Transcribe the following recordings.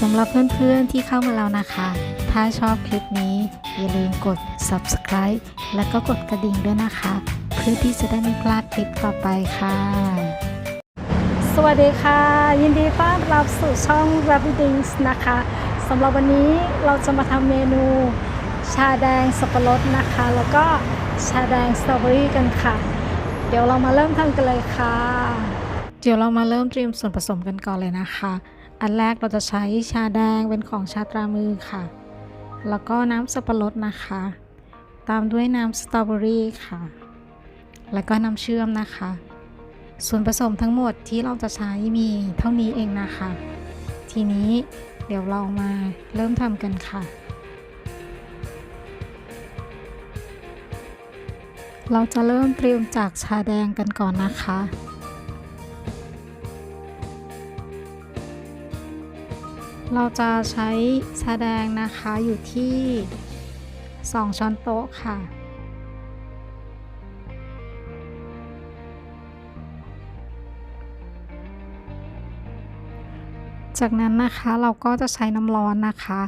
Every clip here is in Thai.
สำหรับเพื่อนๆที่เข้ามาแล้วนะคะ ถ้าชอบคลิปนี้ อย่าลืมกด subscribe และก็กดกระดิ่งด้วยนะคะ เพื่อที่จะได้ไม่พลาดคลิปต่อไปค่ะ สวัสดีค่ะ ยินดีต้อนรับสู่ช่อง Rabbit Dings นะคะสำหรับวันนี้เราจะมาทำเมนู ชาแดงสับปะรดนะคะ แล้วก็ชาแดงสตรอเบอรี่กันค่ะ เดี๋ยวเรามาเริ่มทำกันเลยค่ะ เดี๋ยวเรามาเริ่มเตรียมส่วนผสมกันก่อนเลยนะคะ อันแรกเราจะใช้ชาแดงเป็นของชาตรามือค่ะ แล้วก็น้ำสับปะรดนะคะ ตามด้วยน้ำสตรอเบอรี่ค่ะ แล้วก็น้ำเชื่อมนะคะ ส่วนผสมทั้งหมดที่เราจะใช้มีเท่านี้เองนะคะ ทีนี้เดี๋ยวเรามาเริ่มทำกันค่ะ เราจะเริ่มเตรียมจากชาแดงกันก่อนนะคะ เราจะใช้ชาแดงนะคะอยู่ที่ 2 ช้อนโต๊ะค่ะ จากนั้นนะคะเราก็จะใช้น้ำร้อนนะคะ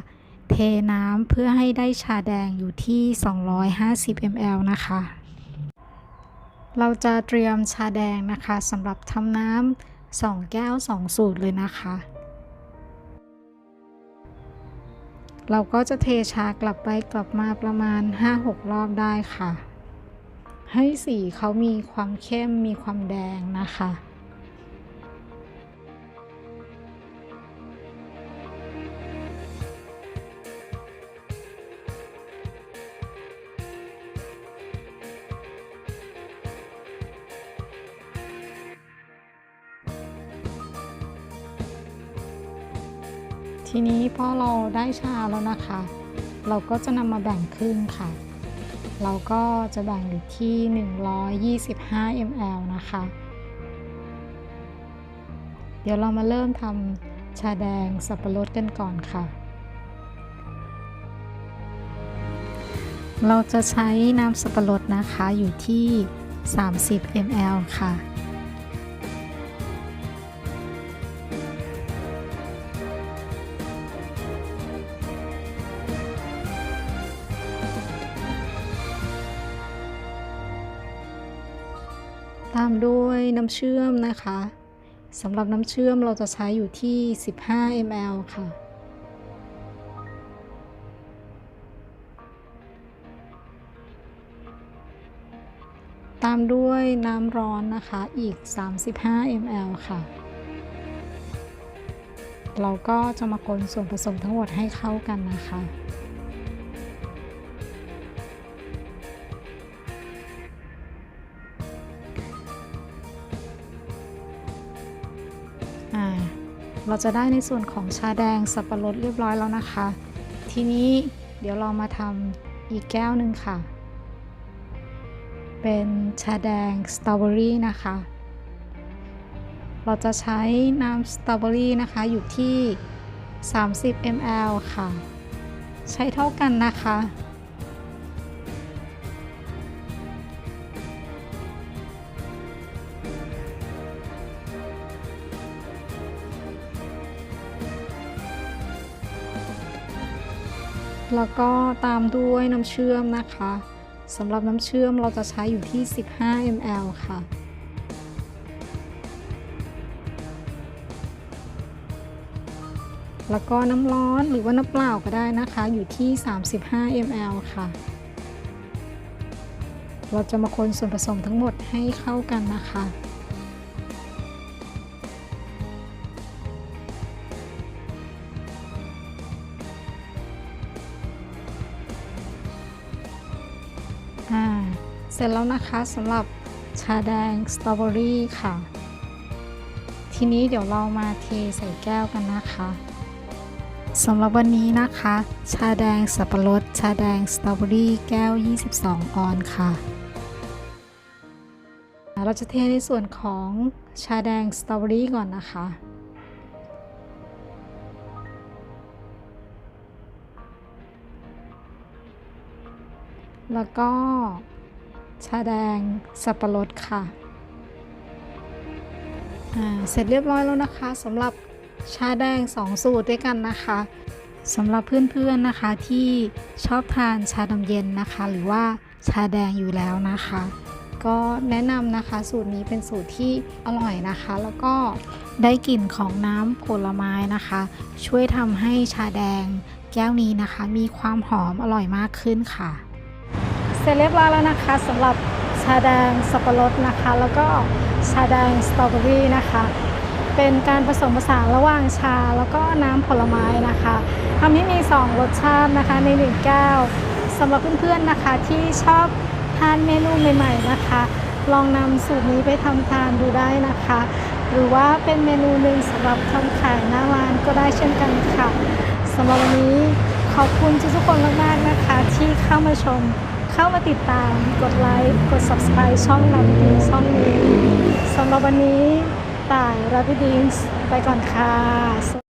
เทน้ำเพื่อให้ได้ชาแดงอยู่ที่ 250 ml นะคะ เราจะเตรียมชาแดงนะคะสำหรับทำน้ำ2 แก้ว 2 สูตรเลยนะคะ เราก็จะเทชากลับไปกลับมาประมาณ 5-6 รอบได้ค่ะ ให้สีเขามีความเข้มมีความแดงนะคะ ทีนี้พอเราได้ชาแล้วนะคะ เราก็จะนำมาแบ่งครึ่งค่ะ เราก็จะแบ่งอยู่ที่ 125 ml นะคะ เดี๋ยวเรามาเริ่มทำชาแดงสับปะรดกันก่อนค่ะ เราจะใช้น้ำสับปะรดนะคะอยู่ที่ 30 ml ค่ะ ตามด้วยน้ำเชื่อมนะคะสำหรับน้ำเชื่อมเราจะใช้อยู่ที่ 15 ml ค่ะ ตามด้วยน้ำร้อนนะคะอีก 35 ml ค่ะ เราก็จะมาคนส่วนผสมทั้งหมดให้เข้ากันนะคะ อ่าเราจะได้ในส่วนของชาแดงสับปะรดเรียบร้อยแล้วนะคะ ทีนี้เดี๋ยวเรามาทำอีกแก้วหนึ่งค่ะ เป็นชาแดงสตรอเบอรี่นะคะ เราจะใช้น้ำสตรอเบอรี่นะคะอยู่ที่ 30 ml ค่ะ ใช้เท่ากันนะคะ แล้วก็ตามด้วยน้ำเชื่อมนะคะสำหรับน้ำเชื่อมเราจะใช้อยู่ที่ 15 ml ค่ะแล้วก็น้ำร้อนหรือว่าน้ำเปล่าก็ได้นะคะ อยู่ที่ 35 ml ค่ะ เราจะมาคนส่วนผสมทั้งหมดให้เข้ากันนะคะ อ่าเสร็จแล้วนะคะสำหรับชาแดงสตรอเบอรี่ค่ะ ทีนี้เดี๋ยวเรามาเทใส่แก้วกันนะคะสำหรับวันนี้นะคะ ชาแดงสับปะรด ชาแดงสตรอเบอรี่แก้ว 22 ออนค่ะ เราจะเทในส่วนของชาแดงสตรอเบอรี่ก่อนนะคะ แล้วก็ชาแดงสับปะรดค่ะ เสร็จเรียบร้อยแล้วนะคะสำหรับชาแดง 2 สูตรด้วยกันนะคะสำหรับเพื่อนๆนะคะที่ชอบทานชาดำเย็นนะคะ หรือว่าชาแดงอยู่แล้วนะคะ ก็แนะนำนะคะสูตรนี้เป็นสูตรที่อร่อยนะคะ แล้วก็ได้กลิ่นของน้ำผลไม้นะคะ ช่วยทำให้ชาแดงแก้วนี้นะคะ มีความหอมอร่อยมากขึ้นค่ะ ร็จเรียบร้อยแล้วนะคะสำหรับชาแดงสับปะรดนะคะ แล้วก็ชาแดงสตรอเบอรี่นะคะ เป็นการผสมผสานระหว่างชาแล้วก็น้ำผลไม้นะคะทำให้มี 2 รสชาตินะคะใน1แก้วสำหรับเพื่อนๆนะคะที่ชอบทานเมนูใหม่ๆนะคะ ลองนำสูตรนี้ไปทำทานดูได้นะคะ หรือว่าเป็นเมนูหนึ่งสำหรับทำขายหน้าร้านก็ได้เช่นกันค่ะสำหรับวันนี้ขอบคุณทุกๆคนมากๆนะคะ ที่เข้ามาชม เข้ามาติดตาม กดไลค์ กด subscribe ช่องเราดีช่องนี้สำหรับวันนี้ต่ายรับดินไปก่อนค่ะ